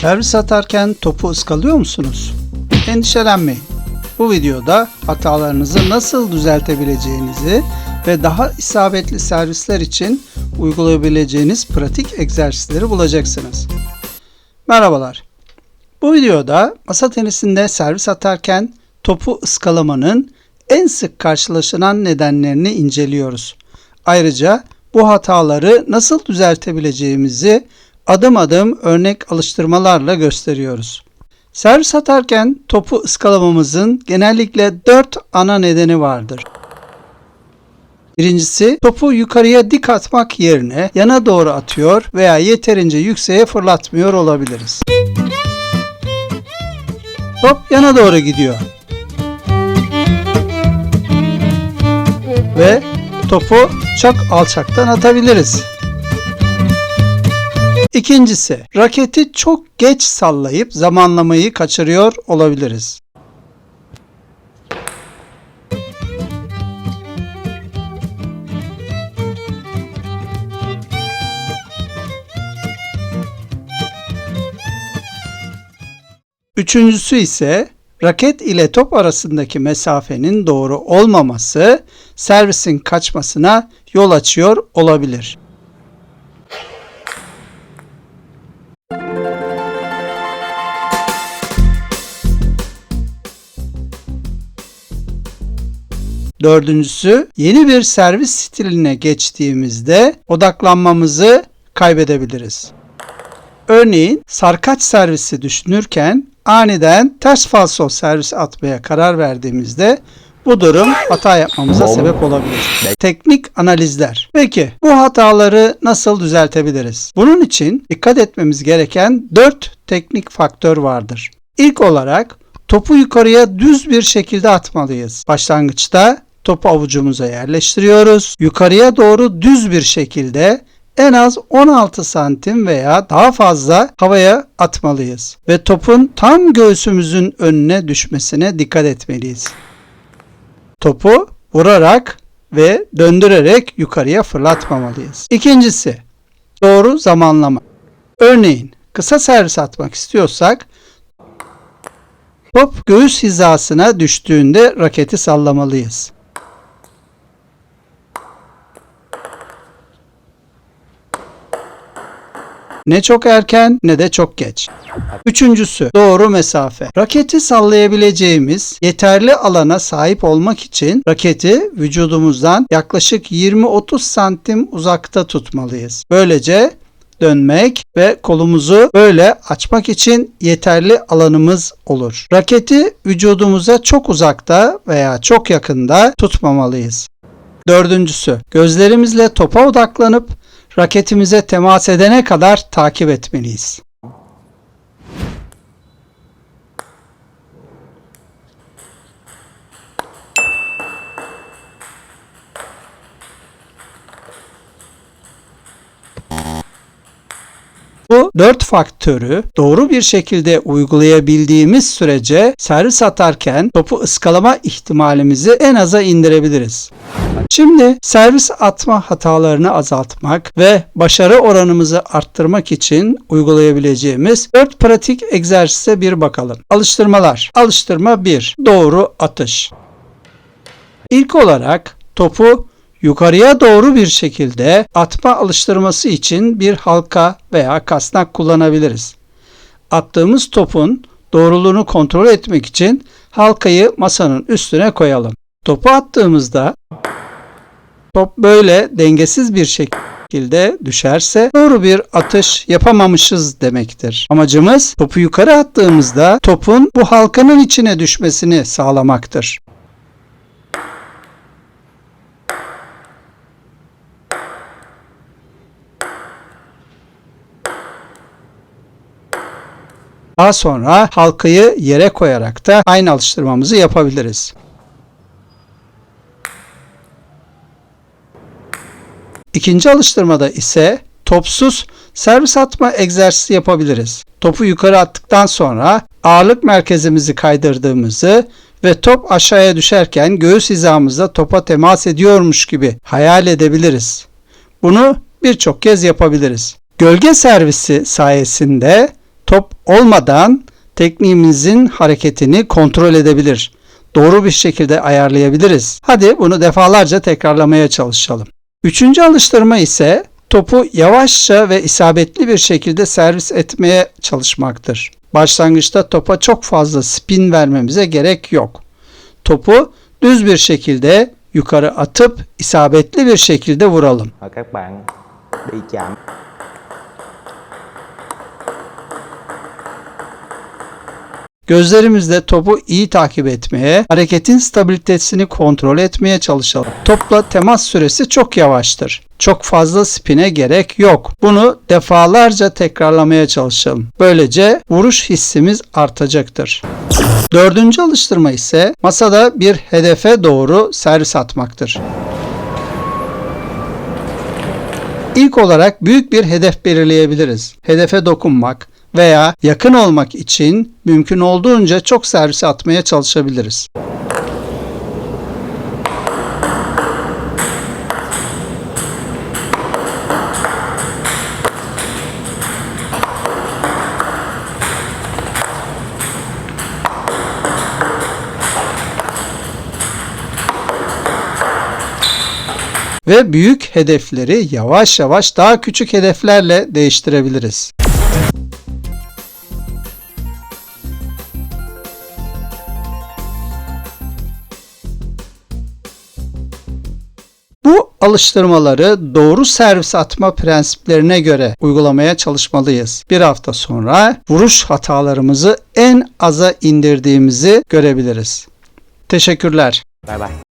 Servis atarken topu ıskalıyor musunuz? Endişelenmeyin. Bu videoda hatalarınızı nasıl düzeltebileceğinizi ve daha isabetli servisler için uygulayabileceğiniz pratik egzersizleri bulacaksınız. Merhabalar. Bu videoda masa tenisinde servis atarken topu ıskalamanın en sık karşılaşılan nedenlerini inceliyoruz. Ayrıca bu hataları nasıl düzeltebileceğimizi adım adım örnek alıştırmalarla gösteriyoruz. Servis atarken topu ıskalamamızın genellikle 4 ana nedeni vardır. Birincisi topu yukarıya dik atmak yerine yana doğru atıyor veya yeterince yükseğe fırlatmıyor olabiliriz. Top yana doğru gidiyor. Ve topu çok alçaktan atabiliriz. İkincisi, raketi çok geç sallayıp zamanlamayı kaçırıyor olabiliriz. Üçüncüsü ise raket ile top arasındaki mesafenin doğru olmaması servisin kaçmasına yol açıyor olabilir. Dördüncüsü yeni bir servis stiline geçtiğimizde odaklanmamızı kaybedebiliriz. Örneğin sarkaç servisi düşünürken aniden ters falso servis atmaya karar verdiğimizde bu durum hata yapmamıza sebep olabilir. Teknik analizler. Peki bu hataları nasıl düzeltebiliriz? Bunun için dikkat etmemiz gereken 4 teknik faktör vardır. İlk olarak topu yukarıya düz bir şekilde atmalıyız. Başlangıçta topu avucumuza yerleştiriyoruz. Yukarıya doğru düz bir şekilde en az 16 santim veya daha fazla havaya atmalıyız. Ve topun tam göğsümüzün önüne düşmesine dikkat etmeliyiz. Topu vurarak ve döndürerek yukarıya fırlatmamalıyız. İkincisi, doğru zamanlama. Örneğin kısa servis atmak istiyorsak top göğüs hizasına düştüğünde raketi sallamalıyız. Ne çok erken ne de çok geç. Üçüncüsü doğru mesafe. Raketi sallayabileceğimiz yeterli alana sahip olmak için raketi vücudumuzdan yaklaşık 20-30 santim uzakta tutmalıyız. Böylece dönmek ve kolumuzu böyle açmak için yeterli alanımız olur. Raketi vücudumuza çok uzakta veya çok yakında tutmamalıyız. Dördüncüsü, gözlerimizle topa odaklanıp raketimize temas edene kadar takip etmeliyiz. Bu dört faktörü doğru bir şekilde uygulayabildiğimiz sürece servis atarken topu ıskalama ihtimalimizi en aza indirebiliriz. Şimdi servis atma hatalarını azaltmak ve başarı oranımızı arttırmak için uygulayabileceğimiz 4 pratik egzersize bir bakalım. Alıştırmalar. Alıştırma 1. Doğru atış. İlk olarak topu yukarıya doğru bir şekilde atma alıştırması için bir halka veya kasnak kullanabiliriz. Attığımız topun doğruluğunu kontrol etmek için halkayı masanın üstüne koyalım. Topu attığımızda top böyle dengesiz bir şekilde düşerse doğru bir atış yapamamışız demektir. Amacımız topu yukarı attığımızda topun bu halkanın içine düşmesini sağlamaktır. Daha sonra halkayı yere koyarak da aynı alıştırmamızı yapabiliriz. İkinci alıştırmada ise topsuz servis atma egzersizi yapabiliriz. Topu yukarı attıktan sonra ağırlık merkezimizi kaydırdığımızı ve top aşağıya düşerken göğüs hizamızda topa temas ediyormuş gibi hayal edebiliriz. Bunu birçok kez yapabiliriz. Gölge servisi sayesinde Top olmadan tekniğimizin hareketini kontrol edebilir. Doğru bir şekilde ayarlayabiliriz. Hadi bunu defalarca tekrarlamaya çalışalım. Üçüncü alıştırma ise topu yavaşça ve isabetli bir şekilde servis etmeye çalışmaktır. Başlangıçta topa çok fazla spin vermemize gerek yok. Topu düz bir şekilde yukarı atıp isabetli bir şekilde vuralım. các bạn bị chạm Gözlerimizle topu iyi takip etmeye, hareketin stabilitesini kontrol etmeye çalışalım. Topla temas süresi çok yavaştır. Çok fazla spine gerek yok. Bunu defalarca tekrarlamaya çalışalım. Böylece vuruş hissimiz artacaktır. Dördüncü alıştırma ise masada bir hedefe doğru servis atmaktır. İlk olarak büyük bir hedef belirleyebiliriz. Hedefe dokunmak veya yakın olmak için mümkün olduğunca çok servis atmaya çalışabiliriz. Ve büyük hedefleri yavaş yavaş daha küçük hedeflerle değiştirebiliriz. Alıştırmaları doğru servis atma prensiplerine göre uygulamaya çalışmalıyız. Bir hafta sonra vuruş hatalarımızı en aza indirdiğimizi görebiliriz. Teşekkürler. bye bye